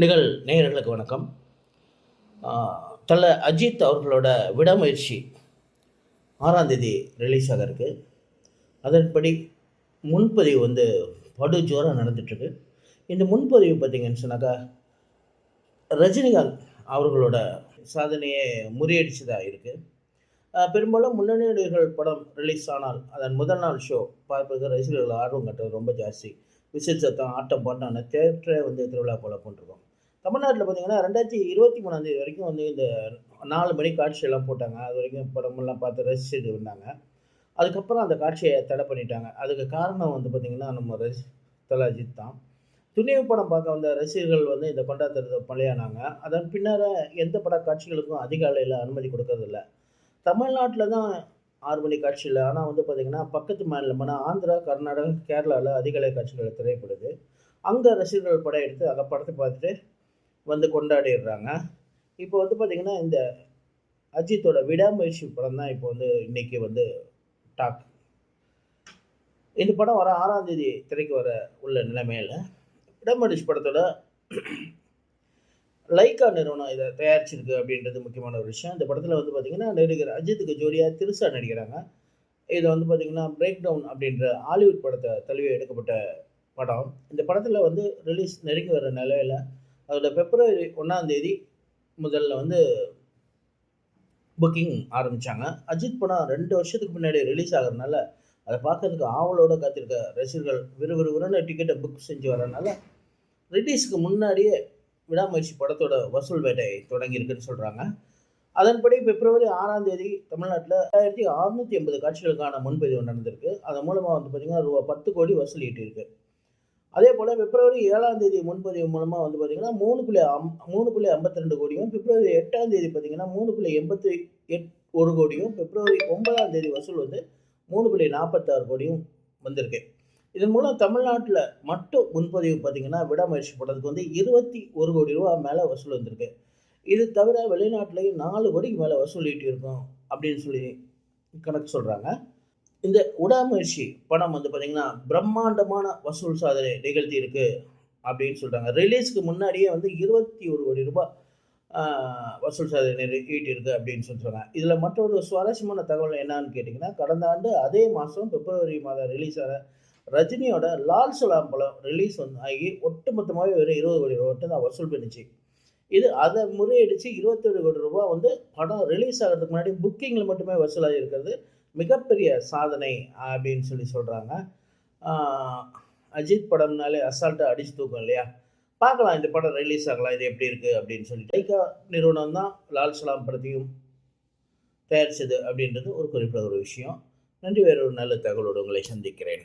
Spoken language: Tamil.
நிகழ் நேயர்களுக்கு வணக்கம். தலை தல அஜித் அவர்களோட விடாமுயற்சி ஆறாம் தேதி ரிலீஸ் ஆக இருக்குது அதன்படி முன்பதிவு வந்து படு ஜோராக நடந்துட்டுருக்கு. இந்த முன்பதிவு பார்த்தீங்கன்னு சொன்னாக்கா ரஜினிகாந்த் அவர்களோட சாதனையை முறியடிச்சதாக இருக்குது பெரும்பாலும் முன்னணி நடிகர்கள் படம் ரிலீஸ் ஆனால் அதன் முதல் நாள் ஷோ பார்ப்பதற்கு ரசிகர்கள் ஆர்வம் கட்டுறது ரொம்ப ஜாஸ்தி. விசில் சத்தம் ஆட்டம் பாட்டான தேட்டரே வந்து திருவிழா போல கொண்டிருக்கோம். தமிழ்நாட்டில் பார்த்தீங்கன்னா ரெண்டாயிரத்தி இருபத்தி மூணாந்தேதி வரைக்கும் வந்து இந்த நாலு மணி காட்சியெல்லாம் போட்டாங்க. அது வரைக்கும் படமெல்லாம் பார்த்து ரசிச்சுட்டு இருந்தாங்க அதுக்கப்புறம் அந்த காட்சியை தடை பண்ணிட்டாங்க. அதுக்கு காரணம் வந்து பார்த்திங்கன்னா நம்ம ரசி தல அஜித் தான். துணிவு படம் பார்க்க வந்த ரசிகர்கள் வந்து இந்த கொண்டாட்டத்தை பழையானாங்க அதன் பின்னர் எந்த பட காட்சிகளுக்கும் அதிக அளவில் அனுமதி கொடுக்கறதில்ல தமிழ்நாட்டில் தான் ஆறு மணி காட்சியில் ஆனால் வந்து பார்த்திங்கன்னா பக்கத்து மாநிலமான ஆந்திரா கர்நாடகா கேரளாவில் அதிகாலை காட்சிகள் திரைப்படுது அங்கே ரசிகர்கள் படம் எடுத்து அந்த படத்தை பார்த்துட்டு வந்து கொண்டாடிடுறாங்க. இப்போ வந்து பார்த்திங்கன்னா இந்த அஜித்தோட விடாமுயற்சி படம் தான் இப்போ வந்து இன்னைக்கு வந்து டாக். இந்த படம் வர ஆறாம் தேதி திரைக்கு வர உள்ள நிலைமையில் விடாமுயற்சி படத்தோட லைக்கா நிறுவனம் இதை தயாரிச்சிருக்கு அப்படின்றது முக்கியமான ஒரு விஷயம். இந்த படத்தில் வந்து பார்த்திங்கன்னா நடிகர் அஜித்துக்கு ஜோடியாக திருசா நடிக்கிறாங்க. இது வந்து பார்த்திங்கன்னா பிரேக் டவுன் அப்படின்ற ஹாலிவுட் படத்தை தழுவி எடுக்கப்பட்ட படம். இந்த படத்தில் வந்து ரிலீஸ் நெருங்கி வர நிலையில் அதோட பிப்ரவரி ஒன்றாந்தேதி முதல்ல வந்து புக்கிங் ஆரம்பித்தாங்க அஜித் படம் ரெண்டு வருஷத்துக்கு முன்னாடி ரிலீஸ் ஆகிறதுனால அதை பார்க்கறதுக்கு ஆவலோட காத்திருக்க ரசிகர்கள் விறுவிறுவிறுன்னு டிக்கெட்டை புக் செஞ்சு வரனால ரிலீஸ்க்கு முன்னாடியே விடாமுயற்சி படத்தோட வசூல் வேட்டை தொடங்கியிருக்குன்னு சொல்கிறாங்க அதன்படி பிப்ரவரி ஆறாம் தேதி தமிழ்நாட்டில் ஆயிரத்தி அறுநூற்றி ஐம்பது காட்சிகளுக்கான முன்பதிவு நடந்திருக்கு. அதன் மூலமாக வந்து பார்த்திங்கன்னா ரூபா பத்து கோடி வசூல் ஈட்டியிருக்கு அதே போல் பிப்ரவரி ஏழாம் தேதி முன்பதிவு மூலமாக வந்து பார்த்திங்கன்னா மூணு புள்ளி அம் மூணு புள்ளி ஐம்பத்தி ரெண்டு கோடியும் பிப்ரவரி எட்டாம் தேதி பார்த்திங்கன்னா மூணு புள்ளி எண்பத்தி எட் ஒரு கோடியும் பிப்ரவரி ஒன்பதாம் தேதி வசூல் வந்து மூணு புள்ளி நாற்பத்தாறு கோடியும் வந்திருக்கு. இதன் மூலம் தமிழ்நாட்டில் மட்டும் முன்பதிவு பார்த்திங்கன்னா விடாமுயற்சி படத்துக்கு வந்து இருபத்தி ஒரு கோடி ரூபா மேலே வசூல் வந்திருக்கு. இது தவிர வெளிநாட்டிலையும் நாலு கோடிக்கு மேலே வசூல் ஈட்டியிருக்கோம் அப்படின்னு சொல்லி கணக்கு சொல்கிறாங்க இந்த உடாமுயற்சி படம் வந்து பார்த்திங்கன்னா பிரம்மாண்டமான வசூல் சாதனை நிகழ்த்தி இருக்கு அப்படின்னு சொல்கிறாங்க ரிலீஸ்க்கு முன்னாடியே வந்து இருபத்தி ஒரு கோடி ரூபாய் வசூல் சாதனை ஈட்டியிருக்கு அப்படின்னு சொல்கிறாங்க இதில் மற்றொரு சுவாரஸ்யமான தகவல் என்னன்னு கேட்டிங்கன்னா கடந்த ஆண்டு அதே மாதம் பிப்ரவரி மாதம் ரிலீஸ் ஆன ரஜினியோட லால் சலாம் படம் ரிலீஸ் வந்து ஆகி ஒட்டுமொத்தமாகவே வெறும் இருபது கோடி ரூபா மட்டும் தான் வசூல் பண்ணிச்சு. இது அதை முறையடித்து இருபத்தேழு கோடி ரூபா வந்து படம் ரிலீஸ் ஆகிறதுக்கு முன்னாடி புக்கிங்கில் மட்டுமே வசூலாகி இருக்கிறது. மிகப்பெரிய சாதனை அப்படின்னு சொல்லி சொல்கிறாங்க அஜித் படம்னாலே அசால்ட்டாக அடிச்சு தூக்கும் இல்லையா? பார்க்கலாம் இந்த படம் ரிலீஸ் ஆகலாம் இது எப்படி இருக்குது அப்படின்னு சொல்லி. லைக்கா நிறுவனம் தான் லால் சலாம் படத்தையும் தயாரித்தது அப்படின்றது ஒரு குறிப்பிட்ட ஒரு விஷயம். நன்றி வேறு ஒரு நல்ல தகவலோடு உங்களை சந்திக்கிறேன்.